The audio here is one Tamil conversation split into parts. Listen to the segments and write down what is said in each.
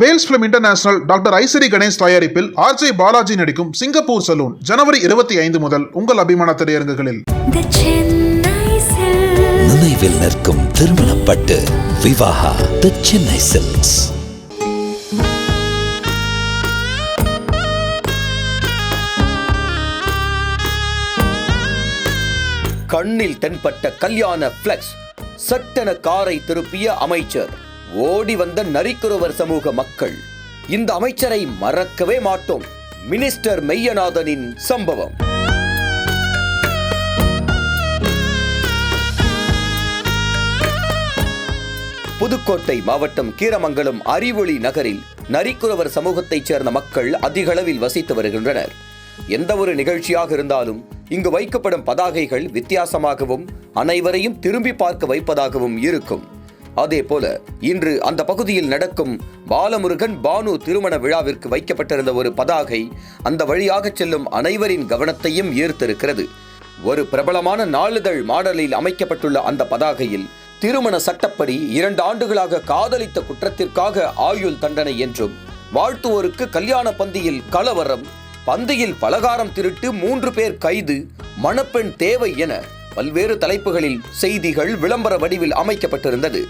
Vels film international doctor Isari Ganesh தயாரிப்பில் ஆர்ஜே பாலாஜி நடிக்கும் சிங்கப்பூர் சலூன் ஜனவரி இருபத்தி ஐந்து முதல் உங்கள் அபிமான திரையரங்குகளில். நினைவில் நிற்கும் திருமணப்பட்டு விவாகா தி சென்னை சில்க்ஸ் கண்ணில் தென்பட்ட கல்யாண பிளக்ஸ் சட்டென காரை திருப்பிய அமைச்சர். ஓடி வந்த நரிக்குறவர் சமூக மக்கள். இந்த அமைச்சரை மறக்கவே மாட்டோம். மினிஸ்டர் மெய்யநாதனின் சம்பவம். புதுக்கோட்டை மாவட்டம் கீரமங்கலம் அறிவொளி நகரில் நரிக்குறவர் சமூகத்தைச் சேர்ந்த மக்கள் அதிகளவில் வசித்து வருகின்றனர். எந்த ஒரு நிகழ்ச்சியாக இருந்தாலும் இங்கு வைக்கப்படும் பதாகைகள் வித்தியாசமாகவும் அனைவரையும் திரும்பி பார்க்க வைப்பதாகவும் இருக்கும். அதே போல இன்று அந்த பகுதியில் நடக்கும் பாலமுருகன் பானு திருமண விழாவிற்கு வைக்கப்பட்டிருந்த ஒரு பதாகை அந்த வழியாக செல்லும் அனைவரின் கவனத்தையும் ஈர்த்திருக்கிறது. ஒரு பிரபலமான நாளிதழ் மாடலில் அமைக்கப்பட்டுள்ள அந்த பதாகையில் திருமண சட்டப்படி இரண்டு ஆண்டுகளாக காதலித்த குற்றத்திற்காக ஆயுள் தண்டனை என்றும் வாழ்த்துவோருக்கு கல்யாண பந்தியில் கலவரம் பந்தியில் பலகாரம் திருட்டு மூன்று பேர் கைது மணப்பெண் தேவை என பல்வேறு தலைப்புகளில் செய்திகள் விளம்பர வடிவில் அமைக்கப்பட்டிருந்தது.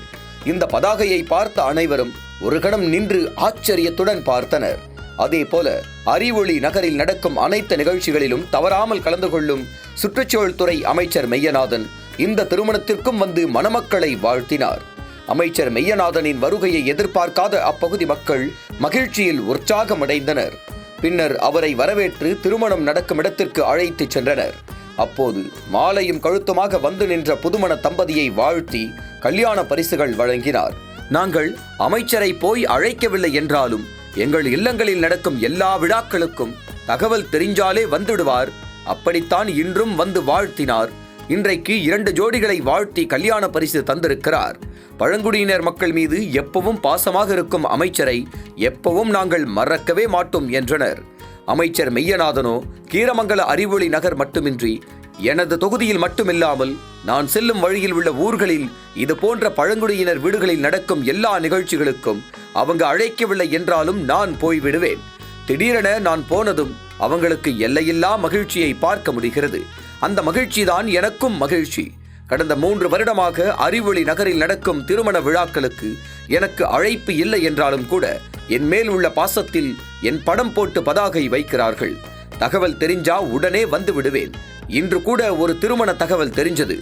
இந்த பதாகையை பார்த்த அனைவரும் ஒரு கணம் நின்று ஆச்சரியத்துடன் பார்த்தனர். அதே போல அறிவொளி நகரில் நடக்கும் அனைத்து நிகழ்ச்சிகளிலும் தவறாமல் கலந்து கொள்ளும் சுற்றுச்சூழல் துறை அமைச்சர் மெய்யநாதன் இந்த திருமணத்திற்கும் வந்து மணமக்களை வாழ்த்தினார். அமைச்சர் மெய்யநாதனின் வருகையை எதிர்பார்க்காத அப்பகுதி மக்கள் மகிழ்ச்சியில் உற்சாகமடைந்தனர். பின்னர் அவரை வரவேற்று திருமணம் நடக்கும் இடத்திற்கு அழைத்துச் சென்றனர். அப்போது மாலையும் கழுத்துமாக வந்து நின்ற புதுமண தம்பதியை வாழ்த்தி கல்யாண பரிசுகள் வழங்கினார். நாங்கள் அமைச்சரை போய் அழைக்கவில்லை என்றாலும் எங்கள் இல்லங்களில் நடக்கும் எல்லா விழாக்களுக்கும் தகவல் தெரிஞ்சாலே வந்துடுவார். அப்படித்தான் இன்றும் வந்து வாழ்த்தினார். இன்றைக்கு இரண்டு ஜோடிகளை வாழ்த்தி கல்யாண பரிசு தந்திருக்கிறார். பழங்குடியினர் மக்கள் மீது எப்பவும் பாசமாக இருக்கும் அமைச்சரை எப்பவும் நாங்கள் மறக்கவே மாட்டோம் என்றனர். அமைச்சர் மெய்யநாதனோ கீரமங்கல அறிவொளி நகர் மட்டுமின்றி எனது தொகுதியில் மட்டுமில்லாமல் நான் செல்லும் வழியில் உள்ள ஊர்களில் இது போன்ற பழங்குடியினர் வீடுகளில் நடக்கும் எல்லா நிகழ்ச்சிகளுக்கும் அவங்க அழைக்கவில்லை என்றாலும் நான் போய்விடுவேன். திடீரென நான் போனதும் அவங்களுக்கு எல்லையில்லா மகிழ்ச்சியை பார்க்க முடிகிறது. அந்த மகிழ்ச்சிதான் எனக்கும் மகிழ்ச்சி. கடந்த மூன்று வருடமாக அறிவொளி நகரில் நடக்கும் திருமண விழாக்களுக்கு எனக்கு அழைப்பு இல்லை என்றாலும் கூட என் மேல் உள்ள பாசத்தில் என் படம் போட்டு பதாகை வைக்கிறார்கள். தகவல் தெரிஞ்சா உடனே வந்து விடுவேன். இன்று கூட ஒரு திருமண தகவல் தெரிஞ்சது.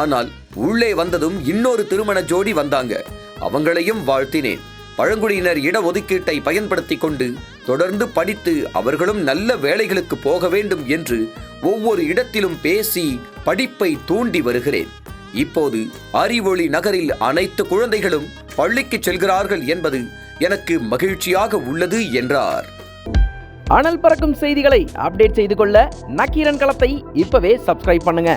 ஆனால் உள்ளே வந்ததும் இன்னொரு திருமண ஜோடி வந்தாங்க. அவங்களையும் வாழ்த்தினேன். பழங்குடியினர் இடஒதுக்கீட்டை பயன்படுத்தி கொண்டு தொடர்ந்து படித்து அவர்களும் நல்ல வேலைகளுக்கு போக வேண்டும் என்று ஒவ்வொரு இடத்திலும் பேசி படிப்பை தூண்டி வருகிறேன். இப்போது அறிவொளி நகரில் அனைத்து குழந்தைகளும் பள்ளிக்கு செல்கிறார்கள் என்பது எனக்கு மகிழ்ச்சியாக உள்ளது என்றார். அனல் பறக்கும் செய்திகளை அப்டேட் செய்து கொள்ள நக்கீரன் களத்தை இப்பவே சப்ஸ்கிரைப் பண்ணுங்க.